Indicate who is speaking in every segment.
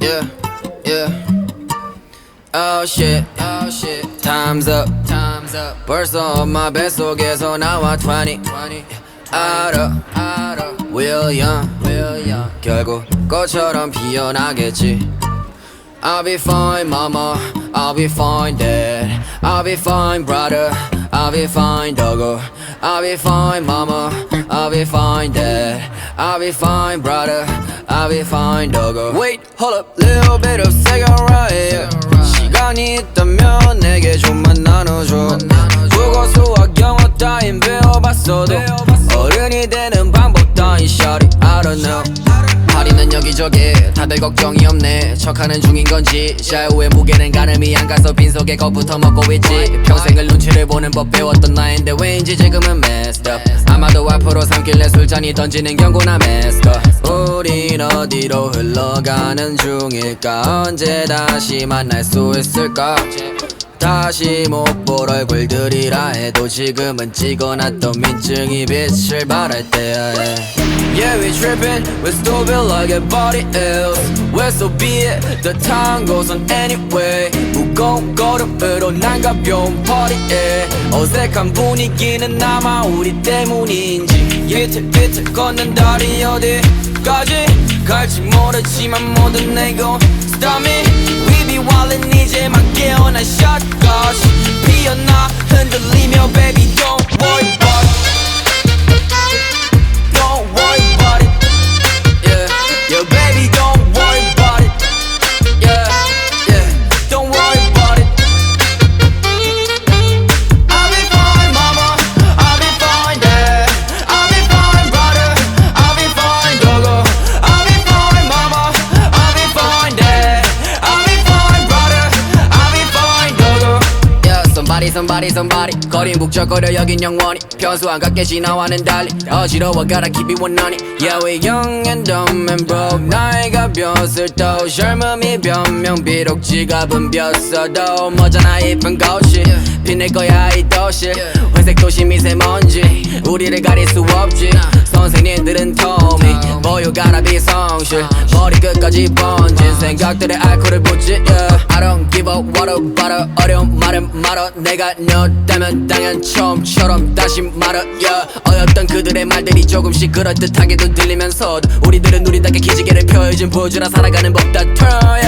Speaker 1: Yeah, yeah. Oh shit, oh shit. Time's up, time's up. 벌써 엄마 뱃속에서 나와 20, 20. 알아, 알아. Will young, will young. 결국 꽃처럼 피어나겠지. I'll be fine, mama. I'll be fine, dad. I'll be fine, brother. I'll be fine, doggo. I'll be fine, mama. I'll be fine, dad. I'll be fine, brother. I'll be fine, doggo. Wait, hold up, little bit of right. 시간이 있다면 내게 좀만 나눠줘. 국어, 수학, 영어 따윈 배워봤어도 어른이 되는 방법 따윈 shawty I don't know. 파리는 여기저기 다들 걱정이 없네 척하는 중인 건지 샤우의 무게는 가늠이 안 가서 빈속에 겁부터 먹고 있지 평생을 눈치를 보는 법 배웠던 나인데 왜인지 지금은 messed up 아마도 앞으로 삼킬래 술잔이 던지는 경고나 messed up 어디로 흘러가는 중일까 언제 다시 만날 수 있을까 다시 못 볼 얼굴들이라 해도 지금은 찍어놨던 민증이 빛을 발할 때야 yeah. We trippin', we're stupid like everybody else. We're so be it, the time goes on anyway. 무거운 걸음으로 난 가벼운 party에 어색한 분위기는 아마 우리 때문인지 비틀비틀 걷는 다리 어디 까지 갈지 모르지만 모든 내고 me, we be wildin' 이제 막 깨어난 shotgun 피어나 흔들리며 baby somebody, somebody, somebody. 거린 북적거려 여긴 영원히. 변수 안 갖게 지나와는 달리. 어지러워 gotta keep it 원하니. Yeah, we young and dumb and broke. 나이가 벼슬 또 젊음이 변명 비록 지갑은 벼어도. 머잖아 이쁜 것이 빛낼 거야 이 도시. 회색 도시 미세먼지. 우리를 가릴 수 없지 선생님들은 토미 보유 가라 비성실. 머리 끝까지 번진 생각들의 알코올을 붓지 yeah. I don't give up what about it 어려운 말은 말어. 내가 너 때면 당연 처음처럼 다시 말어 yeah. 어였던 그들의 말들이 조금씩 그럴듯하게도 들리면서도 우리들은 우리답게 기지개를 펴요즘 보여주라 살아가는 법다 turn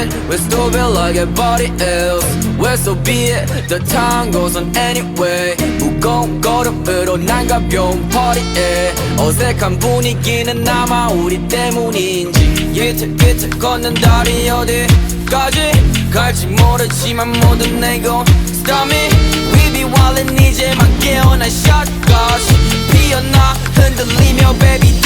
Speaker 1: trippin' we're stupid like everybody else We're so be it the time goes on anyway 무거운 걸음으로 난 가벼운 party에 어색한 분위기는 아마 우리 때문인지 비틀비틀 걷는 다리 어디까지 갈지 모르지만 모든 내고 Stop me We be wildin' 이제 막 깨어난 shotgun 피어나 흔들리며 baby